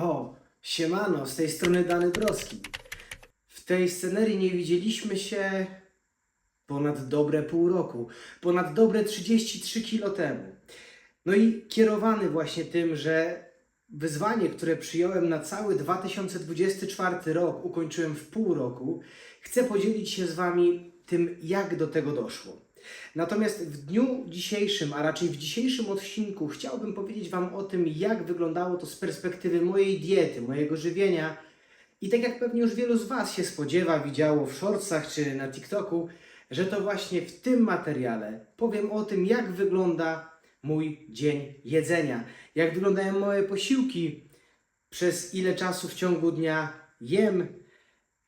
O, siemano, z tej strony Dany Broski. W tej scenerii nie widzieliśmy się ponad dobre pół roku, ponad dobre 33 kilo temu. No i kierowany właśnie tym, że wyzwanie, które przyjąłem na cały 2024 rok, ukończyłem w pół roku, chcę podzielić się z Wami tym, jak do tego doszło. Natomiast w dniu dzisiejszym, a raczej w dzisiejszym odcinku, chciałbym powiedzieć Wam o tym, jak wyglądało to z perspektywy mojej diety, mojego żywienia. I tak jak pewnie już wielu z Was się spodziewa, widziało w shortsach czy na TikToku, że to właśnie w tym materiale powiem o tym, jak wygląda mój dzień jedzenia, jak wyglądają moje posiłki, przez ile czasu w ciągu dnia jem,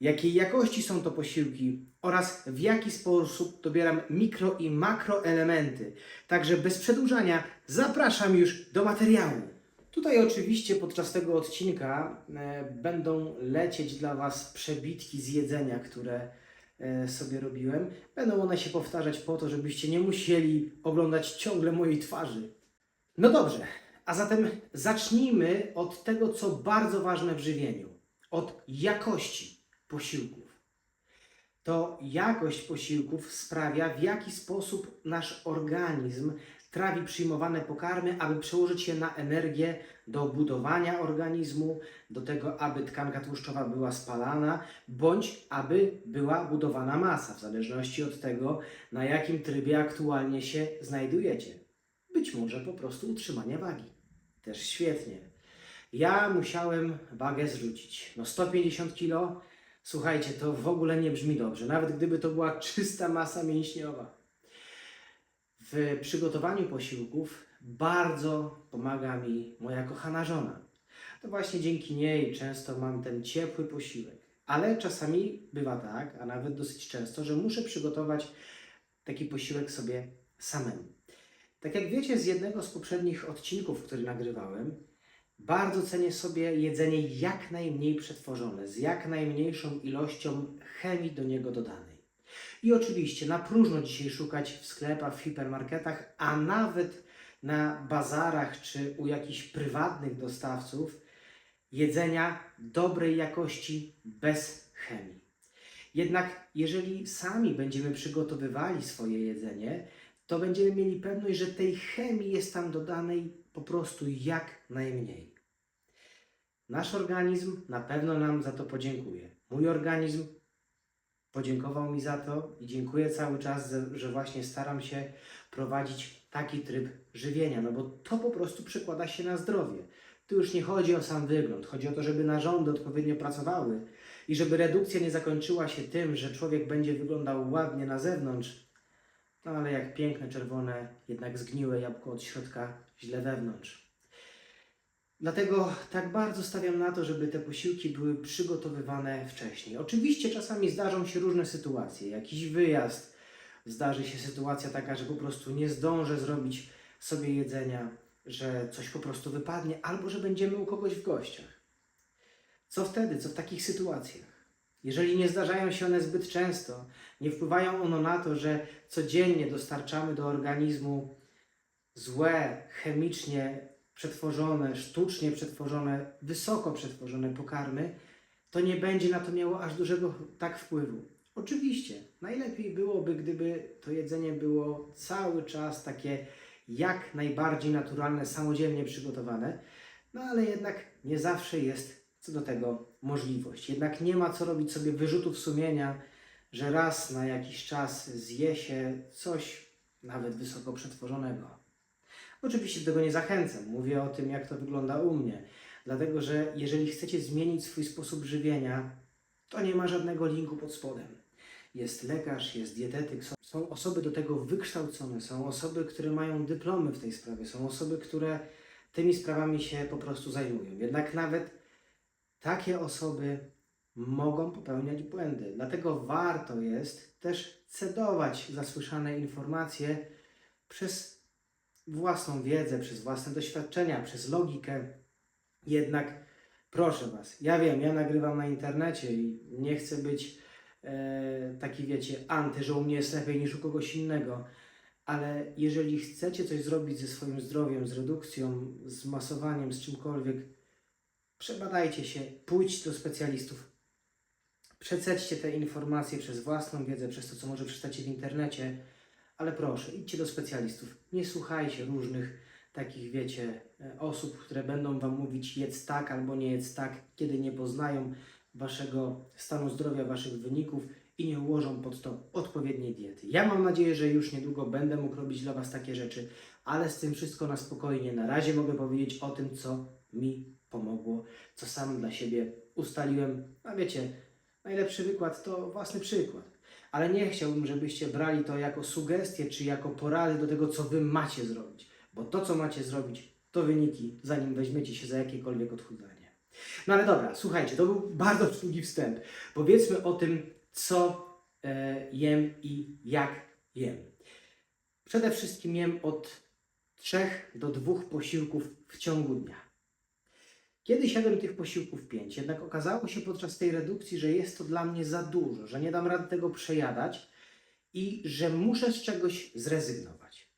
jakiej jakości są to posiłki oraz w jaki sposób dobieram mikro i makroelementy. Także bez przedłużania zapraszam już do materiału. Tutaj oczywiście podczas tego odcinka e, będą lecieć dla Was przebitki z jedzenia, które e, sobie robiłem. Będą one się powtarzać po to, żebyście nie musieli oglądać ciągle mojej twarzy. No dobrze, a zatem zacznijmy od tego, co bardzo ważne w żywieniu. Od jakości posiłków. To jakość posiłków sprawia, w jaki sposób nasz organizm trawi przyjmowane pokarmy, aby przełożyć je na energię do budowania organizmu, do tego, aby tkanka tłuszczowa była spalana, bądź aby była budowana masa, w zależności od tego, na jakim trybie aktualnie się znajdujecie. Być może po prostu utrzymania wagi. Też świetnie. Ja musiałem wagę zrzucić. No 150 kg, słuchajcie, to w ogóle nie brzmi dobrze, nawet gdyby to była czysta masa mięśniowa. W przygotowaniu posiłków bardzo pomaga mi moja kochana żona. To właśnie dzięki niej często mam ten ciepły posiłek. Ale czasami bywa tak, a nawet dosyć często, że muszę przygotować taki posiłek sobie samemu. Tak jak wiecie z jednego z poprzednich odcinków, który nagrywałem, bardzo cenię sobie jedzenie jak najmniej przetworzone, z jak najmniejszą ilością chemii do niego dodanej. I oczywiście na próżno dzisiaj szukać w sklepach, w hipermarketach, a nawet na bazarach czy u jakichś prywatnych dostawców jedzenia dobrej jakości bez chemii. Jednak jeżeli sami będziemy przygotowywali swoje jedzenie, to będziemy mieli pewność, że tej chemii jest tam dodanej po prostu jak najmniej. Nasz organizm na pewno nam za to podziękuje. Mój organizm podziękował mi za to i dziękuję cały czas, że- właśnie staram się prowadzić taki tryb żywienia, no bo to po prostu przekłada się na zdrowie. Tu już nie chodzi o sam wygląd, chodzi o to, żeby narządy odpowiednio pracowały i żeby redukcja nie zakończyła się tym, że człowiek będzie wyglądał ładnie na zewnątrz, no ale jak piękne, czerwone, jednak zgniłe jabłko od środka, źle wewnątrz. Dlatego tak bardzo stawiam na to, żeby te posiłki były przygotowywane wcześniej. Oczywiście czasami zdarzą się różne sytuacje, jakiś wyjazd, zdarzy się sytuacja taka, że po prostu nie zdążę zrobić sobie jedzenia, że coś po prostu wypadnie, albo że będziemy u kogoś w gościach. Co wtedy? Co w takich sytuacjach? Jeżeli nie zdarzają się one zbyt często, nie wpływają one na to, że codziennie dostarczamy do organizmu złe, chemicznie przetworzone, sztucznie przetworzone, wysoko przetworzone pokarmy, to nie będzie na to miało aż dużego tak wpływu. Oczywiście, najlepiej byłoby, gdyby to jedzenie było cały czas takie jak najbardziej naturalne, samodzielnie przygotowane, no ale jednak nie zawsze jest co do tego możliwość. Jednak nie ma co robić sobie wyrzutów sumienia, że raz na jakiś czas zje się coś nawet wysoko przetworzonego. Oczywiście do tego nie zachęcam. Mówię o tym, jak to wygląda u mnie. Dlatego, że jeżeli chcecie zmienić swój sposób żywienia, to nie ma żadnego linku pod spodem. Jest lekarz, jest dietetyk, są, są osoby do tego wykształcone, są osoby, które mają dyplomy w tej sprawie, są osoby, które tymi sprawami się po prostu zajmują. Jednak nawet takie osoby mogą popełniać błędy. Dlatego warto jest też cedować zasłyszane informacje przez własną wiedzę, przez własne doświadczenia, przez logikę. Jednak proszę Was, ja wiem, ja nagrywam na internecie i nie chcę być e, taki, wiecie, anty, że u mnie jest lepiej niż u kogoś innego, ale jeżeli chcecie coś zrobić ze swoim zdrowiem, z redukcją, z masowaniem, z czymkolwiek, przebadajcie się, pójdźcie do specjalistów, przecećcie te informacje przez własną wiedzę, przez to, co może przeczytacie w internecie, ale proszę, idźcie do specjalistów. Nie słuchajcie różnych takich, wiecie, e, osób, które będą Wam mówić jedz tak albo nie jedz tak, kiedy nie poznają Waszego stanu zdrowia, Waszych wyników i nie ułożą pod to odpowiedniej diety. Ja mam nadzieję, że już niedługo będę mógł robić dla Was takie rzeczy, ale z tym wszystko na spokojnie. Na razie mogę powiedzieć o tym, co mi pomogło, co sam dla siebie ustaliłem. A wiecie, najlepszy wykład to własny przykład. Ale nie chciałbym, żebyście brali to jako sugestie czy jako porady do tego, co Wy macie zrobić. Bo to, co macie zrobić, to wyniki, zanim weźmiecie się za jakiekolwiek odchudzanie. No ale dobra, słuchajcie, to był bardzo długi wstęp. Powiedzmy o tym, co e, jem i jak jem. Przede wszystkim jem od 3 do 2 posiłków w ciągu dnia. Kiedyś jadłem tych posiłków 5, jednak okazało się podczas tej redukcji, że jest to dla mnie za dużo, że nie dam rady tego przejadać i że muszę z czegoś zrezygnować.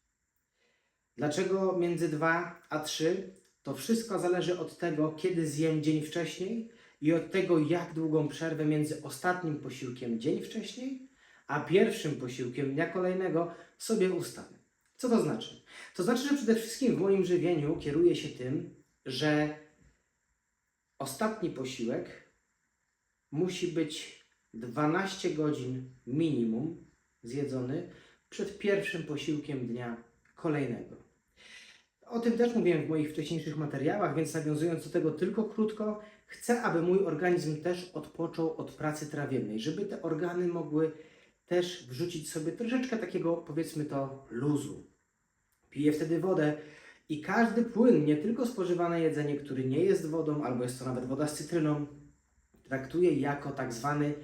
Dlaczego między 2 a 3? To wszystko zależy od tego, kiedy zjem dzień wcześniej i od tego, jak długą przerwę między ostatnim posiłkiem dzień wcześniej, a pierwszym posiłkiem dnia kolejnego sobie ustawię. Co to znaczy? To znaczy, że przede wszystkim w moim żywieniu kieruję się tym, że ostatni posiłek musi być 12 godzin minimum zjedzony przed pierwszym posiłkiem dnia kolejnego. O tym też mówiłem w moich wcześniejszych materiałach, więc nawiązując do tego tylko krótko, chcę, aby mój organizm też odpoczął od pracy trawiennej, żeby te organy mogły też wrzucić sobie troszeczkę takiego, powiedzmy to, luzu. Piję wtedy wodę i każdy płyn, nie tylko spożywane jedzenie, który nie jest wodą, albo jest to nawet woda z cytryną, traktuję jako tak zwany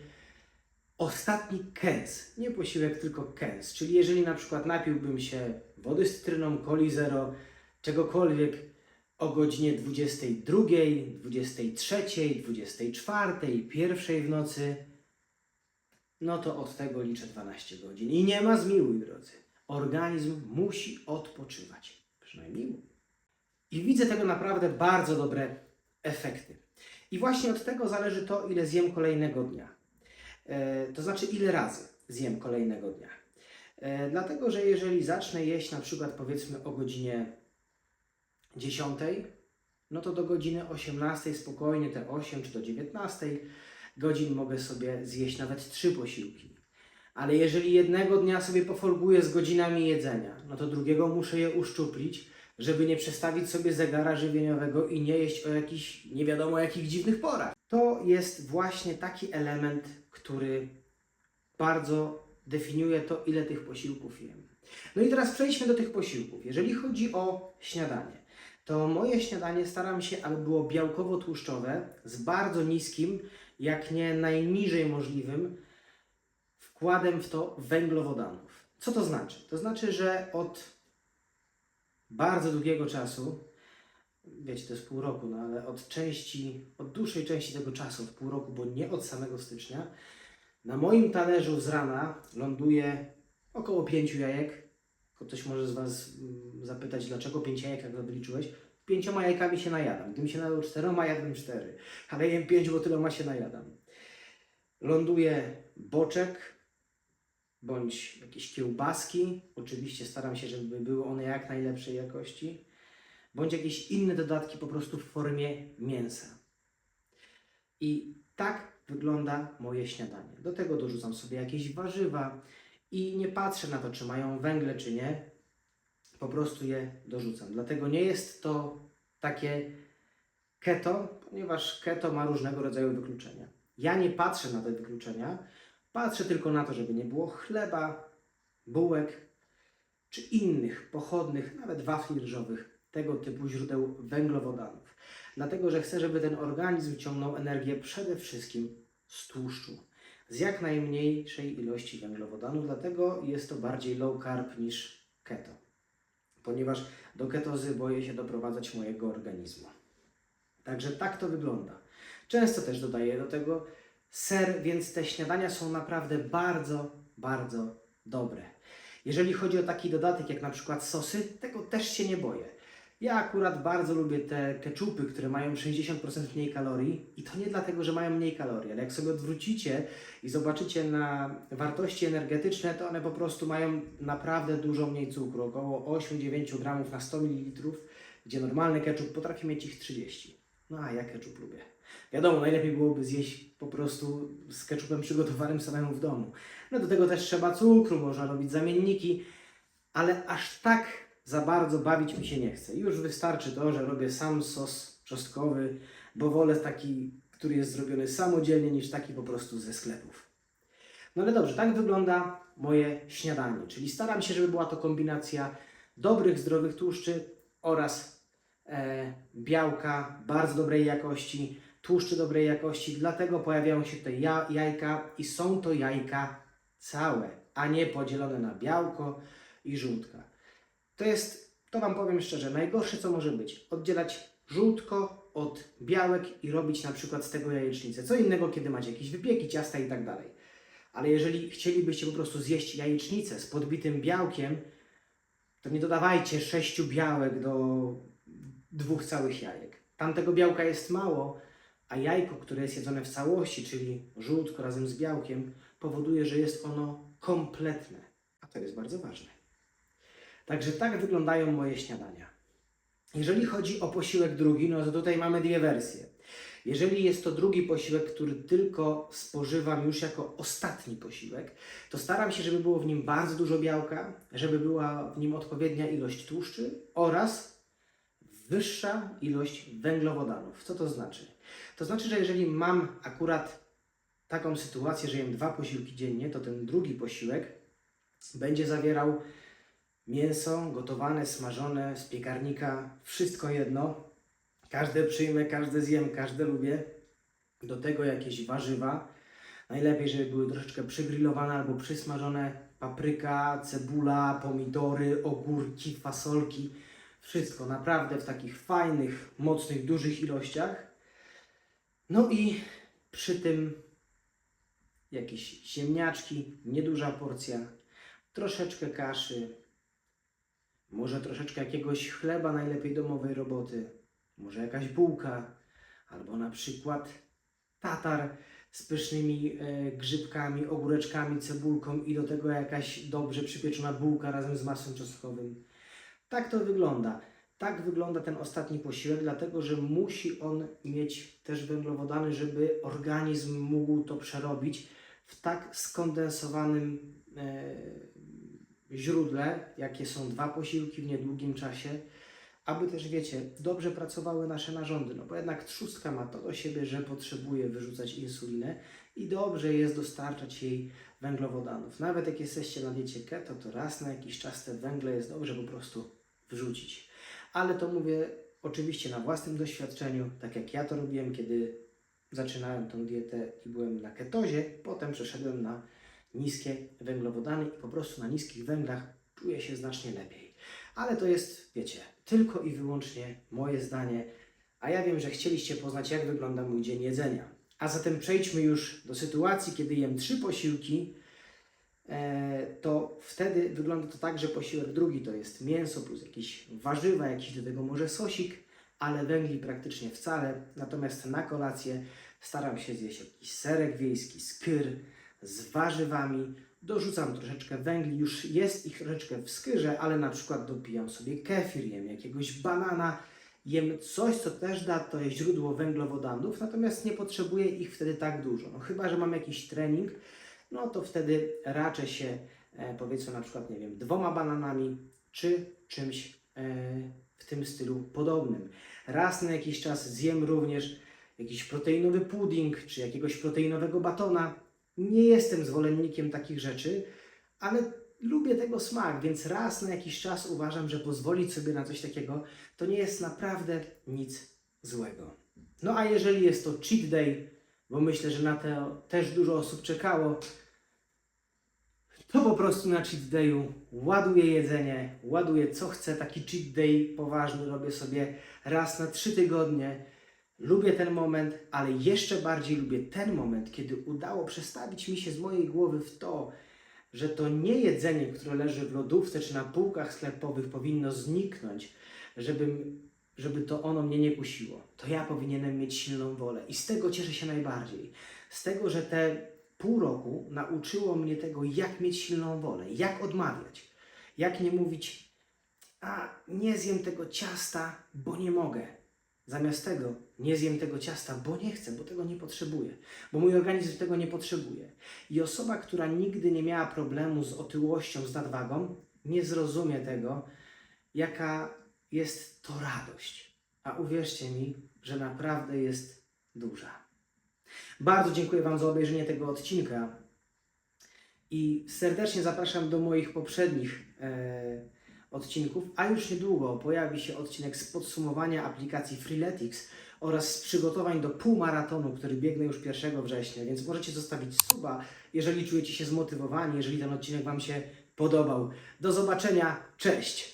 ostatni kęs. Nie posiłek, tylko kęs. Czyli jeżeli na przykład napiłbym się wody z cytryną, coli zero, czegokolwiek o godzinie 22, 23, 24, 1 w nocy, no to od tego liczę 12 godzin. I nie ma zmiłuj, drodzy. Organizm musi odpoczywać. Przynajmniej. I widzę tego naprawdę bardzo dobre efekty. I właśnie od tego zależy to, ile zjem kolejnego dnia. E, to znaczy, ile razy zjem kolejnego dnia. E, dlatego, że jeżeli zacznę jeść na przykład powiedzmy o godzinie 10, no to do godziny 18 spokojnie, te 8 czy do 19 godzin mogę sobie zjeść nawet 3 posiłki. Ale jeżeli jednego dnia sobie pofolguję z godzinami jedzenia, no to drugiego muszę je uszczuplić, żeby nie przestawić sobie zegara żywieniowego i nie jeść o jakichś nie wiadomo jakich dziwnych porach. To jest właśnie taki element, który bardzo definiuje to, ile tych posiłków jem. No i teraz przejdźmy do tych posiłków. Jeżeli chodzi o śniadanie, to moje śniadanie staram się, aby było białkowo-tłuszczowe z bardzo niskim, jak nie najniżej możliwym wkładem w to węglowodanów. Co to znaczy? To znaczy, że od bardzo długiego czasu, wiecie, to jest pół roku, no ale od części, od dłuższej części tego czasu, od pół roku, bo nie od samego stycznia, na moim talerzu z rana ląduje około pięciu jajek. Ktoś może z Was mm, zapytać, dlaczego pięć jajek, jak wyliczyłeś? Pięcioma jajkami się najadam. Gdybym się najadł czteroma, jadłbym cztery. Ale jem pięć, bo tyloma się najadam. Ląduje boczek, bądź jakieś kiełbaski. Oczywiście staram się, żeby były one jak najlepszej jakości. Bądź jakieś inne dodatki po prostu w formie mięsa. I tak wygląda moje śniadanie. Do tego dorzucam sobie jakieś warzywa i nie patrzę na to, czy mają węgle, czy nie. Po prostu je dorzucam. Dlatego nie jest to takie keto, ponieważ keto ma różnego rodzaju wykluczenia. Ja nie patrzę na te wykluczenia, patrzę tylko na to, żeby nie było chleba, bułek czy innych pochodnych, nawet wafli ryżowych, tego typu źródeł węglowodanów. Dlatego, że chcę, żeby ten organizm ciągnął energię przede wszystkim z tłuszczu, z jak najmniejszej ilości węglowodanów, dlatego jest to bardziej low carb niż keto, ponieważ do ketozy boję się doprowadzać mojego organizmu. Także tak to wygląda. Często też dodaję do tego ser, więc te śniadania są naprawdę bardzo, bardzo dobre. Jeżeli chodzi o taki dodatek jak na przykład sosy, tego też się nie boję. Ja akurat bardzo lubię te keczupy, które mają 60% mniej kalorii i to nie dlatego, że mają mniej kalorii, ale jak sobie odwrócicie i zobaczycie na wartości energetyczne, to one po prostu mają naprawdę dużo mniej cukru, około 8-9 gramów na 100 ml, gdzie normalny keczup potrafi mieć ich 30. No a ja keczup lubię. Wiadomo, najlepiej byłoby zjeść po prostu z keczupem przygotowanym samemu w domu. No do tego też trzeba cukru, można robić zamienniki, ale aż tak za bardzo bawić mi się nie chce. Już wystarczy to, że robię sam sos czosnkowy, bo wolę taki, który jest zrobiony samodzielnie, niż taki po prostu ze sklepów. No ale dobrze, tak wygląda moje śniadanie, czyli staram się, żeby była to kombinacja dobrych, zdrowych tłuszczy oraz e, białka bardzo dobrej jakości, tłuszczy dobrej jakości, dlatego pojawiają się tutaj ja, jajka i są to jajka całe, a nie podzielone na białko i żółtka. To jest, to Wam powiem szczerze, najgorsze co może być. Oddzielać żółtko od białek i robić na przykład z tego jajecznicę. Co innego, kiedy macie jakieś wypieki, ciasta i tak dalej. Ale jeżeli chcielibyście po prostu zjeść jajecznicę z podbitym białkiem, to nie dodawajcie sześciu białek do dwóch całych jajek. Tamtego białka jest mało, a jajko, które jest jedzone w całości, czyli żółtko razem z białkiem, powoduje, że jest ono kompletne. A to jest bardzo ważne. Także tak wyglądają moje śniadania. Jeżeli chodzi o posiłek drugi, no to tutaj mamy dwie wersje. Jeżeli jest to drugi posiłek, który tylko spożywam już jako ostatni posiłek, to staram się, żeby było w nim bardzo dużo białka, żeby była w nim odpowiednia ilość tłuszczy oraz wyższa ilość węglowodanów. Co to znaczy? To znaczy, że jeżeli mam akurat taką sytuację, że jem dwa posiłki dziennie, to ten drugi posiłek będzie zawierał mięso gotowane, smażone z piekarnika, wszystko jedno. Każde przyjmę, każde zjem, każde lubię. Do tego jakieś warzywa. Najlepiej, żeby były troszeczkę przygrillowane albo przysmażone. Papryka, cebula, pomidory, ogórki, fasolki. Wszystko naprawdę w takich fajnych, mocnych, dużych ilościach. No i przy tym jakieś ziemniaczki, nieduża porcja, troszeczkę kaszy, może troszeczkę jakiegoś chleba, najlepiej domowej roboty, może jakaś bułka, albo na przykład tatar z pysznymi e, grzybkami, ogóreczkami, cebulką i do tego jakaś dobrze przypieczona bułka razem z masłem czosnkowym. Tak to wygląda. Tak wygląda ten ostatni posiłek, dlatego że musi on mieć też węglowodany, żeby organizm mógł to przerobić w tak skondensowanym e, źródle, jakie są dwa posiłki w niedługim czasie, aby też, wiecie, dobrze pracowały nasze narządy. No bo jednak trzustka ma to do siebie, że potrzebuje wyrzucać insulinę i dobrze jest dostarczać jej węglowodanów. Nawet jak jesteście na diecie keto, to raz na jakiś czas te węgle jest dobrze po prostu wyrzucić. Ale to mówię oczywiście na własnym doświadczeniu, tak jak ja to robiłem, kiedy zaczynałem tą dietę i byłem na ketozie, potem przeszedłem na niskie węglowodany i po prostu na niskich węglach czuję się znacznie lepiej. Ale to jest, wiecie, tylko i wyłącznie moje zdanie, a ja wiem, że chcieliście poznać, jak wygląda mój dzień jedzenia. A zatem przejdźmy już do sytuacji, kiedy jem trzy posiłki, to wtedy wygląda to tak, że posiłek drugi to jest mięso plus jakieś warzywa, jakiś do tego może sosik, ale węgli praktycznie wcale. Natomiast na kolację staram się zjeść jakiś serek wiejski, skyr z warzywami. Dorzucam troszeczkę węgli, już jest ich troszeczkę w skyrze, ale na przykład dopijam sobie kefir, jem jakiegoś banana, jem coś, co też da to źródło węglowodanów, natomiast nie potrzebuję ich wtedy tak dużo. No chyba, że mam jakiś trening, no to wtedy raczę się e, powiedzmy na przykład, nie wiem, dwoma bananami czy czymś e, w tym stylu podobnym. Raz na jakiś czas zjem również jakiś proteinowy pudding czy jakiegoś proteinowego batona. Nie jestem zwolennikiem takich rzeczy, ale lubię tego smak, więc raz na jakiś czas uważam, że pozwolić sobie na coś takiego to nie jest naprawdę nic złego. No a jeżeli jest to cheat day, bo myślę, że na to też dużo osób czekało, to po prostu na cheat dayu. Ładuję jedzenie, ładuję co chcę, taki cheat day poważny robię sobie raz na trzy tygodnie. Lubię ten moment, ale jeszcze bardziej lubię ten moment, kiedy udało przestawić mi się z mojej głowy w to, że to nie jedzenie, które leży w lodówce czy na półkach sklepowych powinno zniknąć, żebym, żeby to ono mnie nie kusiło. To ja powinienem mieć silną wolę. I z tego cieszę się najbardziej. Z tego, że te pół roku nauczyło mnie tego, jak mieć silną wolę, jak odmawiać, jak nie mówić, a nie zjem tego ciasta, bo nie mogę. Zamiast tego nie zjem tego ciasta, bo nie chcę, bo tego nie potrzebuję, bo mój organizm tego nie potrzebuje. I osoba, która nigdy nie miała problemu z otyłością, z nadwagą, nie zrozumie tego, jaka jest to radość. A uwierzcie mi, że naprawdę jest duża. Bardzo dziękuję Wam za obejrzenie tego odcinka i serdecznie zapraszam do moich poprzednich e, odcinków, a już niedługo pojawi się odcinek z podsumowania aplikacji Freeletics oraz z przygotowań do półmaratonu, który biegnę już 1 września, więc możecie zostawić suba, jeżeli czujecie się zmotywowani, jeżeli ten odcinek Wam się podobał. Do zobaczenia, cześć!